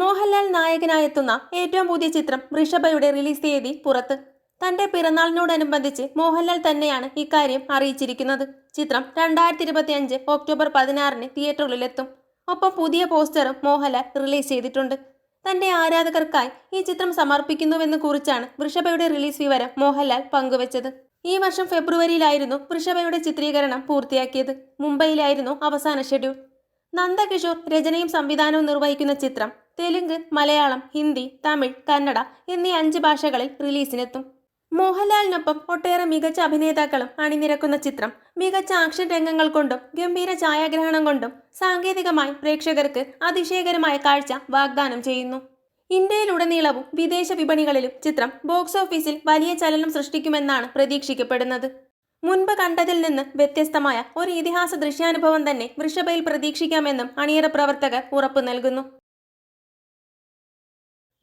മോഹൻലാൽ നായകനായെത്തുന്ന ഏറ്റവും പുതിയ ചിത്രം ഋഷഭയുടെ റിലീസ് തീയതി പുറത്ത്. തന്റെ പിറന്നാളിനോടനുബന്ധിച്ച് മോഹൻലാൽ തന്നെയാണ് ഇക്കാര്യം അറിയിച്ചിരിക്കുന്നത്. ചിത്രം രണ്ടായിരത്തി ഇരുപത്തി അഞ്ച് ഒക്ടോബർ പതിനാറിന് തിയേറ്ററുകളിലെത്തും. ഒപ്പം പുതിയ പോസ്റ്ററും മോഹൻലാൽ റിലീസ് ചെയ്തിട്ടുണ്ട്. തന്റെ ആരാധകർക്കായി ഈ ചിത്രം സമർപ്പിക്കുന്നുവെന്ന് കുറിച്ചാണ് ഋഷഭയുടെ റിലീസ് വിവരം മോഹൻലാൽ പങ്കുവച്ചത്. ഈ വർഷം ഫെബ്രുവരിയിലായിരുന്നു ഋഷഭയുടെ ചിത്രീകരണം പൂർത്തിയാക്കിയത്. മുംബൈയിലായിരുന്നു അവസാന ഷെഡ്യൂൾ. നന്ദകിഷോർ രചനയും സംവിധാനവും നിർവഹിക്കുന്ന ചിത്രം തെലുങ്ക് മലയാളം ഹിന്ദി തമിഴ് കന്നഡ എന്നീ അഞ്ച് ഭാഷകളിൽ റിലീസിനെത്തും. മോഹൻലാലിനൊപ്പം ഒട്ടേറെ മികച്ച അഭിനേതാക്കളും അണിനിരക്കുന്ന ചിത്രം മികച്ച ആക്ഷൻ രംഗങ്ങൾ കൊണ്ടും ഗംഭീര ഛായാഗ്രഹണം കൊണ്ടും സാങ്കേതികമായി പ്രേക്ഷകർക്ക് അതിശയകരമായ കാഴ്ച വാഗ്ദാനം ചെയ്യുന്നു. ഇന്ത്യയിലുടനീളവും വിദേശ വിപണികളിലും ചിത്രം ബോക്സ് ഓഫീസിൽ വലിയ ചലനം സൃഷ്ടിക്കുമെന്നാണ് പ്രതീക്ഷിക്കപ്പെടുന്നത്. മുൻപ് കണ്ടതിൽ നിന്ന് വ്യത്യസ്തമായ ഒരു ഇതിഹാസ ദൃശ്യാനുഭവം തന്നെ വൃഷഭയിൽ പ്രതീക്ഷിക്കാമെന്നും അണിയറ പ്രവർത്തകർ ഉറപ്പു നൽകുന്നു.